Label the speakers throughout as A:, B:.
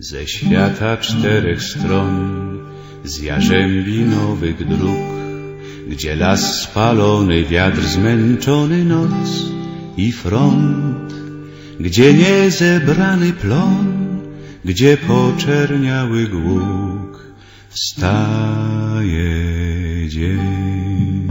A: Ze świata czterech stron, z jarzębi nowych dróg, gdzie las spalony, wiatr zmęczony, noc i front, gdzie niezebrany plon, gdzie poczerniały głuk, wstaje dzień.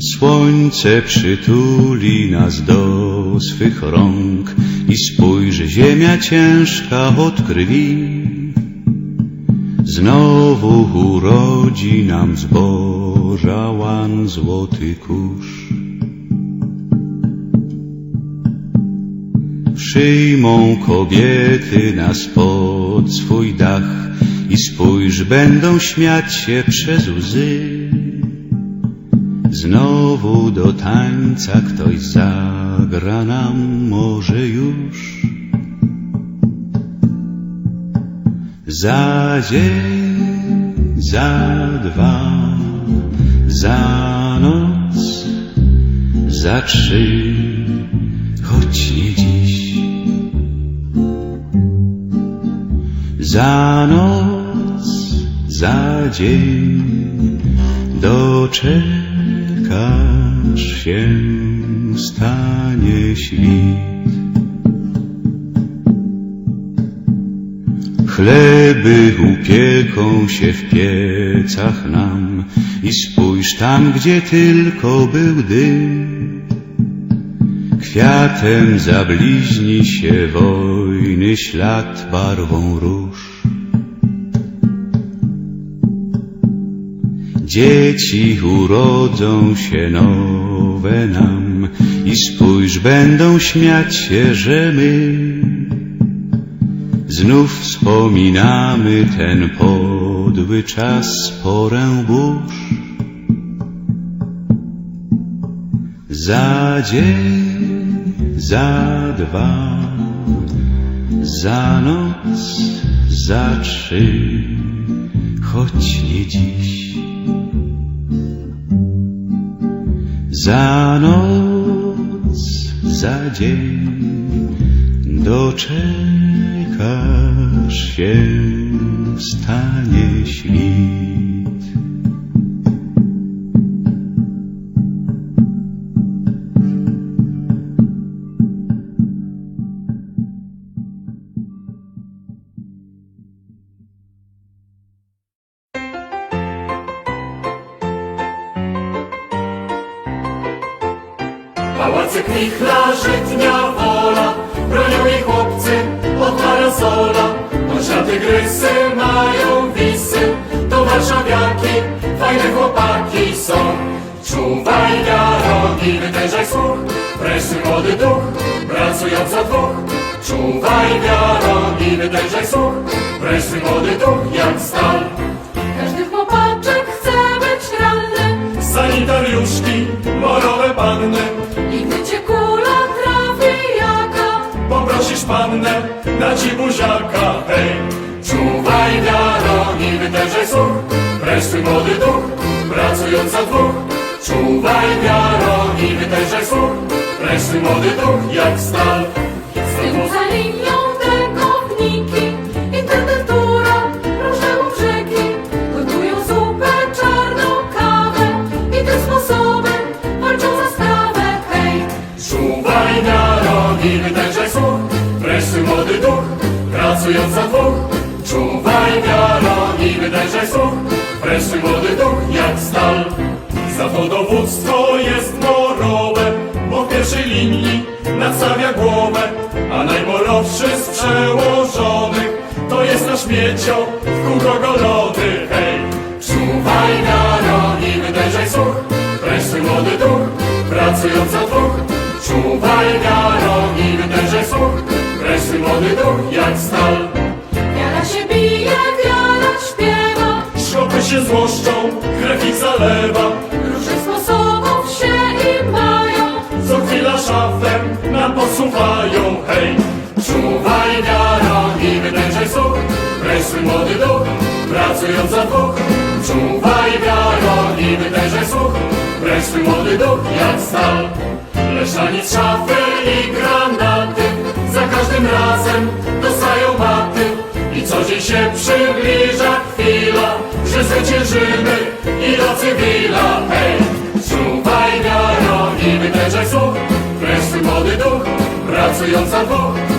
A: Słońce przytuli nas do swych rąk i spójrz, ziemia ciężka od krwi. Znowu urodzi nam zboża łan złoty kurz. Przyjmą kobiety nas pod swój dach i spójrz, będą śmiać się przez łzy. Znowu do tańca ktoś zagra nam może już. Za dzień, za dwa, za noc, za trzy, choć nie dziś. Za noc, za dzień, doczekasz się, stanie świt. Chleby upieką się w piecach nam i spójrz tam, gdzie tylko był dym. Kwiatem zabliźni się wojny ślad barwą róż. Dzieci urodzą się nowe nam i spójrz, będą śmiać się, że my znów wspominamy ten podły czas, porę burz. Za dzień, za dwa, za noc, za trzy, choć nie dziś. Za noc, za dzień doczekasz się, stanie świt.
B: Pałacyk Michla, Żytnia, Wola, bronią jej chłopcy od parasola. Nasze tygrysy mają wisy, to warszawiaki, fajne chłopaki są. Czuwaj rogi, wytężaj słuch, wreszcie młody duch, pracując za dwóch. Czuwaj rogi, wytężaj słuch, wreszcie młody duch jak stal.
C: Każdy chłopaczek chce być ranny
B: Sanitariuszki, morowe panny, da ci buziaka, hej Czuwaj wiarogi, wytężaj słuch. Wreszcie młody duch, pracując za dwóch. Czuwaj wiarogi, wytężaj słuch. Wreszcie młody duch, jak stal.
C: Z tyłu za linią dekowniki Intendentura, różne brzegi Gotują zupę, czarną kawę I tym sposobem walczą za sprawę. Hej,
B: Czuwaj wiarogi, wytężaj pracując za dwóch Czuwaj wiarogi, wytężaj słuch Wreszcie młody duch, jak stal. Za to dowództwo jest morowe Bo w pierwszej linii nastawia głowę. A najmorowszy z przełożonych To jest nasz miecio, w kółko golony, hej! Czuwaj wiarogi, wytężaj słuch Wreszcie młody duch, pracując za dwóch Czuwaj wiarogi, wytężaj słuch Młody duch, jak stal.
C: Wiara się bije, wiara śpiewa.
B: Szkopy się złoszczą, krew ich zalewa.
C: Różnych sposobów się i mają.
B: Co chwila szafem nam posuwają, hej. Czuwaj wiarogi, wytężaj słuch. Wreszcie młody duch, pracując za dwóch Czuwaj wiarogi, wytężaj słuch. Wreszcie młody duch, jak stal. Leszanic, szafy i granaty wytężaj słuch, wreszcie młody duch, pracująca dwóch,